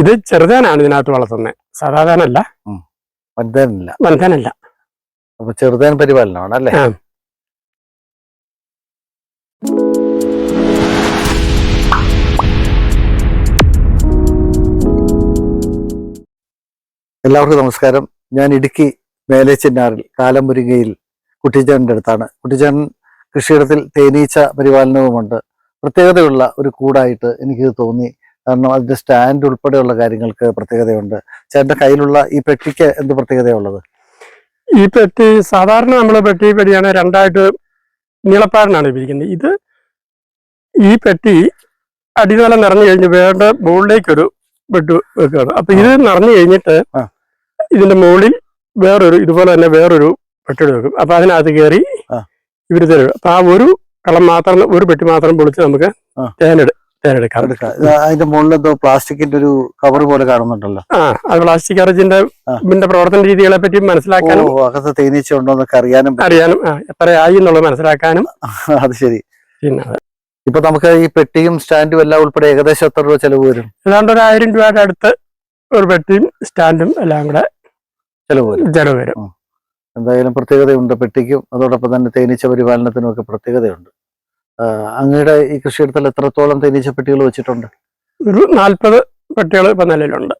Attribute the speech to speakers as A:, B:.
A: ഇത് ചെറുതാനാണ് ഇതിനകത്ത് വളർത്തുന്നത് സാധാരണല്ല
B: വൻതാനല്ല
A: വൻതേനല്ല
B: അപ്പൊ ചെറുതാൻ പരിപാലനമാണ് അല്ലേ? എല്ലാവർക്കും നമസ്കാരം. ഞാൻ ഇടുക്കി മേലേച്ചിന്നാറിൽ കാലമുരിങ്ങയിൽ കുട്ടിച്ചേട്ടന്റെ അടുത്താണ്. കുട്ടിച്ചേട്ടൻ കൃഷിയിടത്തിൽ തേനീച്ച പരിപാലനവുമുണ്ട്. പ്രത്യേകതയുള്ള ഒരു കൂടായിട്ട് എനിക്ക് തോന്നി. കാരണം അതിന്റെ സ്റ്റാൻഡ് ഉൾപ്പെടെയുള്ള കാര്യങ്ങൾക്ക് പ്രത്യേകതയുണ്ട്. ചേട്ടന്റെ കയ്യിലുള്ള ഈ പെട്ടിക്ക് എന്ത് പ്രത്യേകതയുള്ളത്?
A: ഈ പെട്ടി സാധാരണ നമ്മൾ പെട്ടി പെടിയാണ് രണ്ടായിട്ട് നീളപ്പാരനാണ് ഇരിക്കുന്നത് ഇത് ഈ പെട്ടി അടിനിലം നിറഞ്ഞു കഴിഞ്ഞ് വേണ്ട മുകളിലേക്കൊരു ബെഡ് വെക്കുകയാണ് അപ്പൊ ഇത് നിറഞ്ഞു കഴിഞ്ഞിട്ട്. ഇതിന്റെ മുകളിൽ വേറൊരു ഇതുപോലെ തന്നെ വേറൊരു പെട്ടി വെക്കും. അപ്പൊ അതിനകത്ത് കയറി ഇവർ തരും. അപ്പൊ ആ ഒരു കളം മാത്രം ഒരു പെട്ടി മാത്രം പൊളിച്ച് നമുക്ക്. തേനെടു
B: എടുക്കാം. അതിന്റെ മുകളിൽ എന്തോ പ്ലാസ്റ്റിക്കിന്റെ ഒരു കവർ പോലെ കാണുന്നുണ്ടല്ലോ.
A: ആ അത് പ്ലാസ്റ്റിക് അറജിന്റെ
B: ആ.
A: പ്രവർത്തന രീതികളെ പറ്റി മനസ്സിലാക്കാനും
B: അകത്ത് തേനീച്ച ഉണ്ടോ എന്നൊക്കെ അറിയാനും.
A: അറിയാനും എത്രയായി എന്നുള്ളത് മനസ്സിലാക്കാനും.
B: അത് ശരി.
A: പിന്നെ
B: ഇപ്പൊ നമുക്ക് ഈ പെട്ടിയും സ്റ്റാൻഡും എല്ലാം ഉൾപ്പെടെ ഏകദേശം എത്ര രൂപ ചെലവ് വരും?
A: ഏതാണ്ട് ഒരു ആയിരം രൂപയുടെ അടുത്ത് ഒരു പെട്ടിയും സ്റ്റാൻഡും എല്ലാം കൂടെ
B: ചെലവ് വരും.
A: ചെലവ് വരും.
B: എന്തായാലും പ്രത്യേകതയുണ്ട് പെട്ടിക്കും. അതോടൊപ്പം തന്നെ തേനീച്ച പരിപാലനത്തിനും ഒക്കെ പ്രത്യേകതയുണ്ട്. അങ്ങയുടെ ഈ കൃഷിയിടത്തിൽ എത്രത്തോളം തേനീച്ച പെട്ടികൾ വെച്ചിട്ടുണ്ട്?
A: ഒരു നാൽപ്പത് പെട്ടികൾ ഇപ്പൊ നിലവിലുണ്ട്.